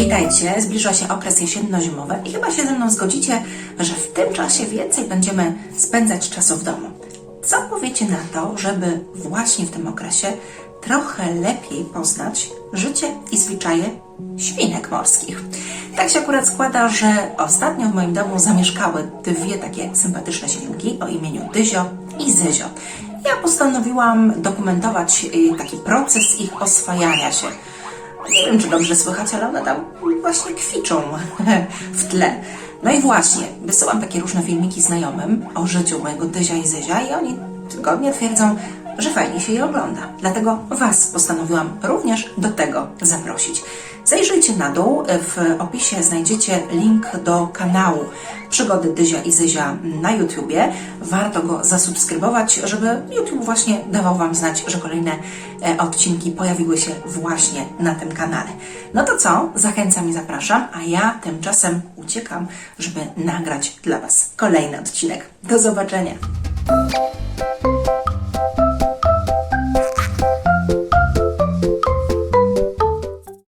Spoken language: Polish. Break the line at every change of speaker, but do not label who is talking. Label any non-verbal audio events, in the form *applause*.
Pamiętajcie, zbliża się okres jesienno-zimowy i chyba się ze mną zgodzicie, że w tym czasie więcej będziemy spędzać czasu w domu. Co powiecie na to, żeby właśnie w tym okresie trochę lepiej poznać życie i zwyczaje świnek morskich? Tak się akurat składa, że ostatnio w moim domu zamieszkały dwie takie sympatyczne świnki o imieniu Dyzio i Zyzio. Ja postanowiłam dokumentować y, taki proces ich oswajania się. Nie wiem, czy dobrze słychać, ale one tam właśnie kwiczą *laughs* w tle. No i właśnie, wysyłam takie różne filmiki znajomym o życiu mojego Dyzia i Zyzia i oni tygodnie twierdzą, że fajnie się je ogląda. Dlatego Was postanowiłam również do tego zaprosić. Zajrzyjcie na dół, w opisie znajdziecie link do kanału Przygody Dyzia i Zyzia na YouTubie. Warto go zasubskrybować, żeby YouTube właśnie dawał Wam znać, że kolejne e, odcinki pojawiły się właśnie na tym kanale. No to co? Zachęcam i zapraszam, a ja tymczasem uciekam, żeby nagrać dla Was kolejny odcinek. Do zobaczenia!